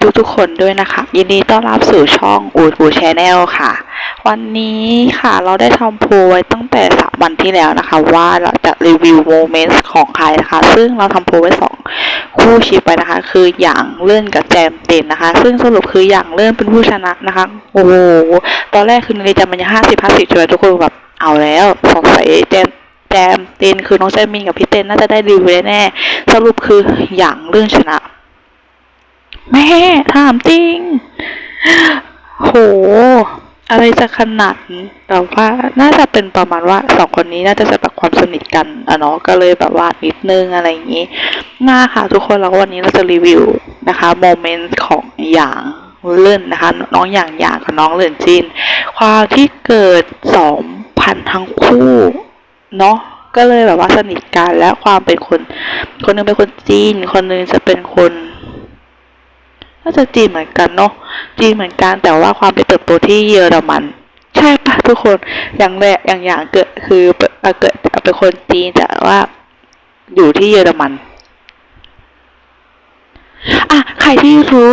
ทุกทุกๆคนด้วยนะคะ ยินดีต้อนรับสู่ช่องอูทูชแนลค่ะ วันนี้ค่ะเราได้ทำโพลไว้ตั้งแต่สามวันที่แล้วนะคะ ว่าเราจะรีวิวโมเมนต์ของใครนะคะ ซึ่งเราทำโพลไว้สองคู่ชิปไปนะคะ คืออย่างเลื่อนกับแจมเต็นนะคะ ซึ่งสรุปคืออย่างเลื่อนเป็นผู้ชนะนะคะ โอ้โหตอนแรกคือนาฬิกามันยังห้าสิบห้าสิบช่ไหมทุกคนแบบเอาแล้วสงสัยแจมแจมเต็นคือน้องแจมมินกับพี่เตนน่าจะได้รีวิวแน่สรุปคืออย่างเลื่อนชนะ แม่ถามจริง โห อะไรจะขนาดแต่ว่าน่าจะเป็นประมาณว่าสองคนนี้น่าจะจะแบบความสนิทกันอะเนาะก็เลยแบบว่านิดนึงอะไรอย่างนี้มาค่ะทุกคนแล้ววันนี้เราจะรีวิวนะคะโมเมนต์ของอย่างเลื่อนนะคะ น้องอย่างอย่างกับน้องเลื่อนจีนความที่เกิดสองพันทั้งคู่เนาะก็เลยแบบว่าสนิทกันและความเป็นคน คนหนึงเป็นคนจีน คนหนึงจะเป็นคน น่าจะจีนเหมือนกันเนาะจีนเหมือนกันแต่ว่าความไปเติบโตที่เยอรมัน ใช่ปะทุกคนอย่างแรกอย่างอย่างเกิดคือเกิดเป็นคนจีนแต่ว่าอยู่ที่เยอรมันอะใครที่รู้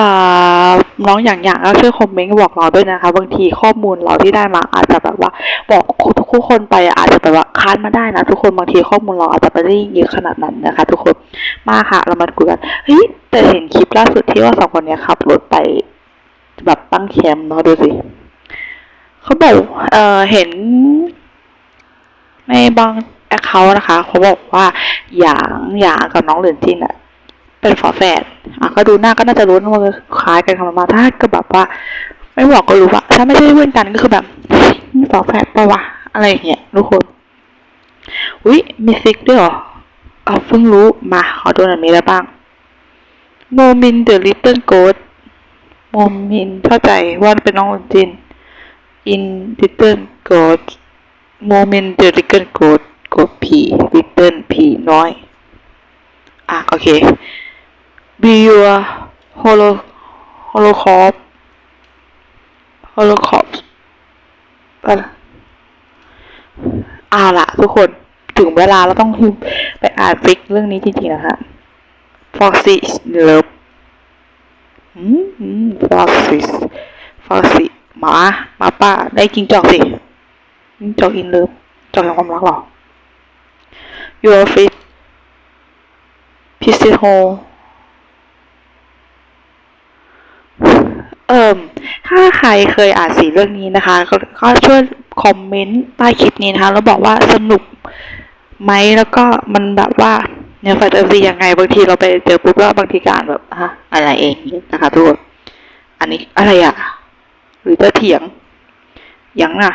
อ่าน้องอย่างอย่างก็ช่วยคอมเมนต์บอกเราด้วยนะคะ บางทีข้อมูลเราที่ได้มาอาจจะแบบว่าบอก ทุกคนไปอาจจะแบบว่าค้านมาได้นะทุกคนบางทีข้อมูลเราอาจจะไม่ได้เยอะขนาดนั้นนะคะ ทุกคนมาค่ะ เรามาดูกันเฮ้ยแต่เห็นคลิปล่าสุดที่ว่าสองคนเนี้ยขับรถไปแบบตั้งแคมป์เนาะดูสิเขาบอกเออเห็น ในบางแอคเคาท์นะคะเขาบอกว่าหยางหยางกับน้องเหลือนจินอะเป็นฝาแฝดอะก็ดูหน้าก็น่าจะรู้ว่าคล้ายกันกันมาถ้าก็แบบว่า ไม่บอกก็รู้ว่า ถ้าไม่ใช่เพื่อนกันก็คือแบบนี่ฝาแฝดปะวะ อะไรอย่างเงี้ยทุกคนอุ้ยมีซิกด้วยเหรอ เอาเพิ่งรู้มาขอดูหน่อยมีอะไรบ้างโมมินเดอะลิตเติ้ลโกดโมมินเข้าใจว่าเป็นน้องเหลือนจิน in little god moment the little god god ผี little ผีน้อย อะโอเค be your holo holocaust holocaust อะไร เอาละทุกคนถึงเวลาเราต้องไปอ่านฟิกเรื่องนี้จริงๆนะคะ Foxy Love อืมอืม Foxy Foxy หมาหมาป่าได้กินจอกสิกินจอกอินเลิฟจอกแห่งความรักหรอ Your fit p i s t o l เอิ่มถ้าใครเคยอ่านสีเรื่องนี้นะคะ ก็ช่วย คอมเมนต์ใต้คลิปนี้นะคะแล้วบอกว่าสนุกไหมแล้วก็มันแบบว่าเนี่ยแฟนเอฟซียังไงบางทีเราไปเจอปุ๊บแล้วบางทีการแบบฮะอะไรเองนะคะทุกคนอันนี้อะไรอะหรือจะเถียงยังน่ะ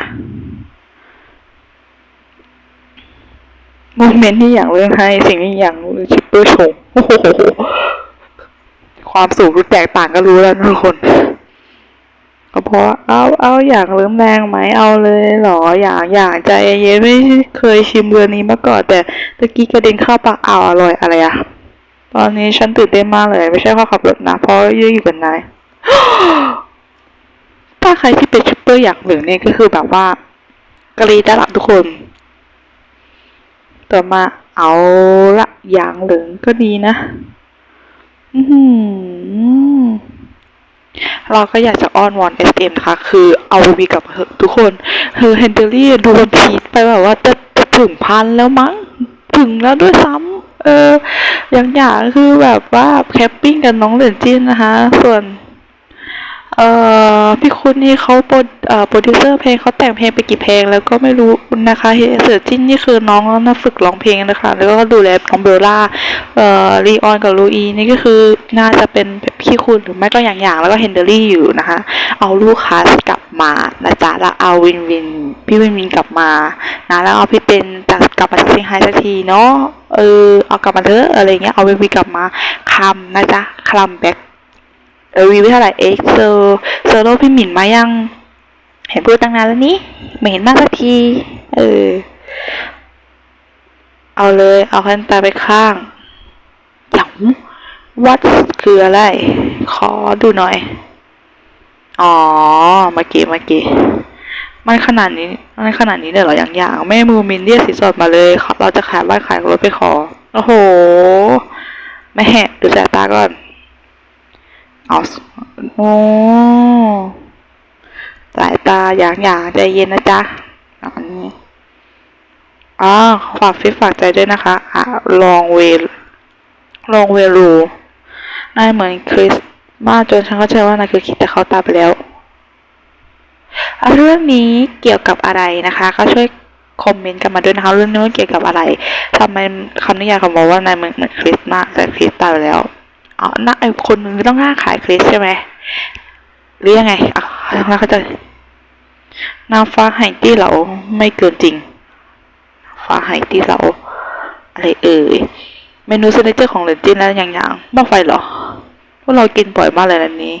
โมเมนต์ที่อย่างเรื่องให้สิ่งที่อย่างชิปเปอร์ชงโอ้โหความสูงแตกต่างก็รู้แล้วทุกคน เพราเอาเอาอยางเริ่มแรงไหมเอาเลยเหรออยางอยางใจเย็นไม่เคยชิมเรือนี้มาก่อนแต่ตะกี้กระเด็นเข้าปากอ่าวอร่อยอะไรอะตอนนี้ฉันตื่นเต้นมากเลย ไม่ใช่เพราะขับรถนะเพราะยืนอยู่กับนายถ้าใครที่เป็นชิปเปอร์อยางเหลืองเนี่ยก็คือแบบว่ากรีดละทุกคน ต่อมาเอาละอย่างเหลืองก็ดีนะ อือหือ เราก็อยากจะอ้อนวอน s อนะคะ คือเอาไปมีกับทุกคนเฮอเฮนเดอรี่ดูวันพีชไปแบบว่าจะจะถึงพันแล้วมั้ง ถึงแล้วด้วยซ้ำเอออย่างอย่างคือแบบว่าแคปปิ้งกับน้องเหลินจินนะคะ ส่วน เอ่อพี่คุณนี่เขาโปรเอ่อโปรดิวเซอร์เพลงเขาแต่งเพลงไปกี่เพลง แล้วก็ไม่รู้นะคะเฮเสือจิ้นนี่คือน้องน่าฝึกร้องเพลงนะคะ แล้วก็ดูแลน้องเบลล่าเอ่อรีออนกับลูอีนี่ก็คือน่าจะเป็นพี่คุณหรือไม่ก็อย่างอย่างแล้วก็เฮนเดอรี่อยู่นะคะ เอาลูกค้ากลับมานะจ๊ะแล้วเอาวินวินพี่วินวินกลับมานะแล้วเอาพี่เป็นจากกลับมาจากเซี่ยงไฮ้สักทีเนาะเออเอากลับมาเถอะอะไรเงี้ยเอาวินวินกลับมาคำนะจ๊ะคลัมแบ็ก เออวีวิเท่าไหร่เอ็กเซอร์เซอร์โลพี่หมิ่นมายัง เห็นพูดตั้งนานแล้วนี่ไม่เห็นมากสักที เออ เอาเลย เอาคันตาไปข้างหยังวัดคืออะไร ขอดูหน่อย อ๋อ เมื่อกี้เมื่อกี้มันขนาดนี้มันขนาดนี้เลยเหรออย่างอย่างแม่มูมินเรียกสินสอดมาเลย เราจะขายบ้านขายรถไปขอ โอ้โห แม่ดูสายตาก่อน เอาโอ้สายตาอย่างอย่างใจเย็นนะจ๊ะอันนี้อ่าฝากฟิฝากใจด้วยนะคะอะลองเวลลองเวลูนายเหมือนคริสมากจนฉันเข้าใจว่านายคือคิดแต่เขาตายไปแล้วเรื่องนี้เกี่ยวกับอะไรนะคะ ก็ช่วยคอมเมนต์กันมาด้วยนะคะ เรื่องนี้นเกี่ยวกับอะไรทำไมคำนิยามเขาบอกว่านายมือนเหมือนคริสมากแต่คริสตายไปแล้ว อ๋อน้าไอคนนึงต้องหน้าขายคริสใช่ไหมหรือยังไงอะแล้วเขาจะนางฟ้าไห่ที่เราไม่เกินจริง ฟ้าไห่ที่เราอะไรเอ่ย เมนูเซเนเจอร์ของเลนจินแล้วอย่างอย่างบ้าไฟเหรอ พวกเรากินบ่อยมากเลยนะนี้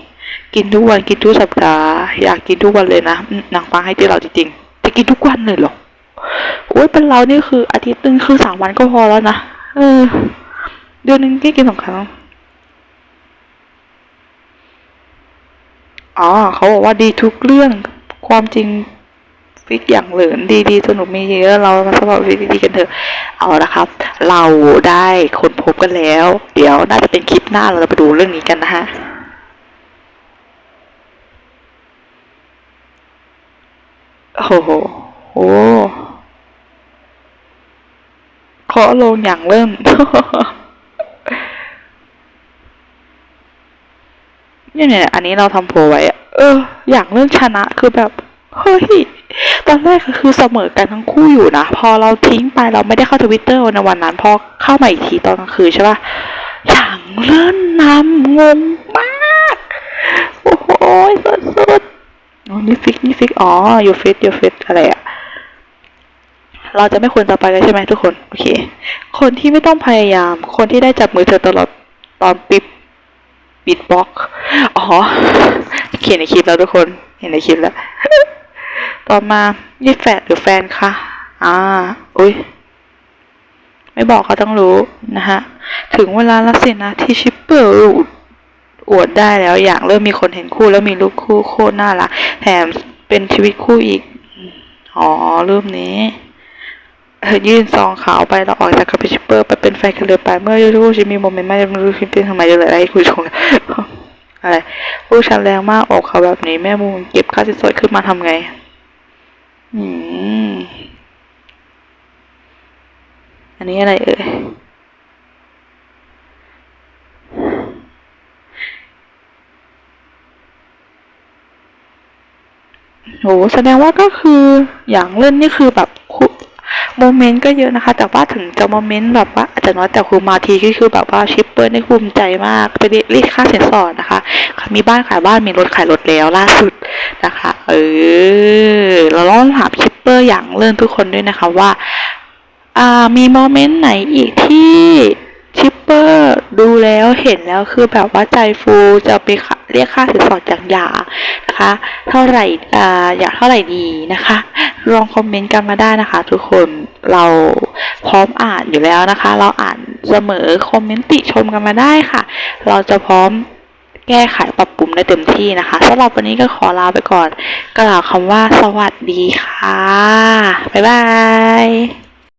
กินทุกวันกินทุกสัปดาห์อยากกินทุกวันเลยนะนางฟ้าให้ที่เราจริงๆจะกินทุกวันเลยเหรอโอ้ยเป็นเรานี่คืออาทิตย์หนึงคือสามวันก็พอแล้วนะเออเดือนหนึงแค่กินสองครั้ง อ๋อเขาบอกว่าดีทุกเรื่องความจริงฟิกอย่างเหลินดีดีสนุกมีเยอะเรามาสมัครฟิดีๆกันเถอะเอาละครับ เราได้ค้นพบกันแล้ว เดี๋ยวน่าจะเป็นคลิปหน้าเราจะไปดูเรื่องนี้กันนะฮะโอ้โหโอ้เคาลงอย่างเริ่ม เนี่ยเนี่ยอันนี้เราทำโพไว้อะเออ อย่างเรื่องชนะคือแบบ เฮ้ย ตอนแรกก็คือเสมอกันทั้งคู่อยู่นะ พอเราทิ้งไปเราไม่ได้เข้าทวิตเตอร์ในวันนั้น พอเข้ามาอีกทีตอนกลางคืนใช่ปะอย่างเลื่อนนำงงมาก โอ้โหสุดๆอ๋อนี่ฟิกนี่ฟิก อ๋อยูฟิตยูฟิตอะไรอะเราจะไม่ควรจะไปกันใช่ไหมทุกคน โอเค คนที่ไม่ต้องพยายาม คนที่ได้จับมือเธอตลอดตอนปิด บิดบ็อกอ๋อ เขียนในคลิปแล้วทุกคน เห็นในคลิปแล้ว ต่อมานี่แฟนหรือแฟนคะอ่า อุ้ย ไม่บอกเขาต้องรู้นะฮะ ถึงเวลาแล้วสินะที่ชิปเปอร์อวดได้แล้วอย่างเริ่มมีคนเห็นคู่แล้วมีลูกคู่โคตรน่ารักแถมเป็นชีวิตคู่อีก อ๋อรูปนี้ ยื่นซองขาวไปแล้วออกจากคัพชิปเปอร์ไปเป็นแฟนกันเลยไปเมื่อยูทูบจะมีโมเมนต์ไม่ได้รู้คิดเป็นทำไมจะเลยให้คุยชงอะไรผู้ชันแรงมากออกเขาแบบนี้แม่มูเก็บค่าสินสอดขึ้นมาทำไง อืม อันนี้อะไรเอ่ยโหแสดงว่าก็คืออย่างเล่นนี่คือแบบ โมเมนต์ก็เยอะนะคะ แต่ว่าถึงจะโมเมนต์แบบว่าอาจจะน้อยแต่คือมาทีก็คือแบบว่าชิปเปอร์ได้ภูมิใจมากไปเรียกค่าสินสอดนะคะ มีบ้านขายบ้านมีรถขายรถแล้วล่าสุดนะคะ เออ เราต้องถามชิปเปอร์อย่างเรื่องทุกคนด้วยนะคะว่า อ่ามีโมเมนต์ไหนอีกที่ เปอร์ดูแล้วเห็นแล้วคือแบบว่าใจฟูจะไปเรียกค่าสินสอดจากหยานะคะ เท่าไหร่อ่าอยากเท่าไหร่ดีนะคะ ลองคอมเมนต์กันมาได้นะคะ ทุกคนเราพร้อมอ่านอยู่แล้วนะคะ เราอ่านเสมอคอมเมนต์ติชมกันมาได้ค่ะ เราจะพร้อมแก้ไขปรับปรุงได้เต็มที่นะคะสำหรับวันนี้ก็ขอลาไปก่อน กล่าวคำว่าสวัสดีค่ะ บ๊ายบาย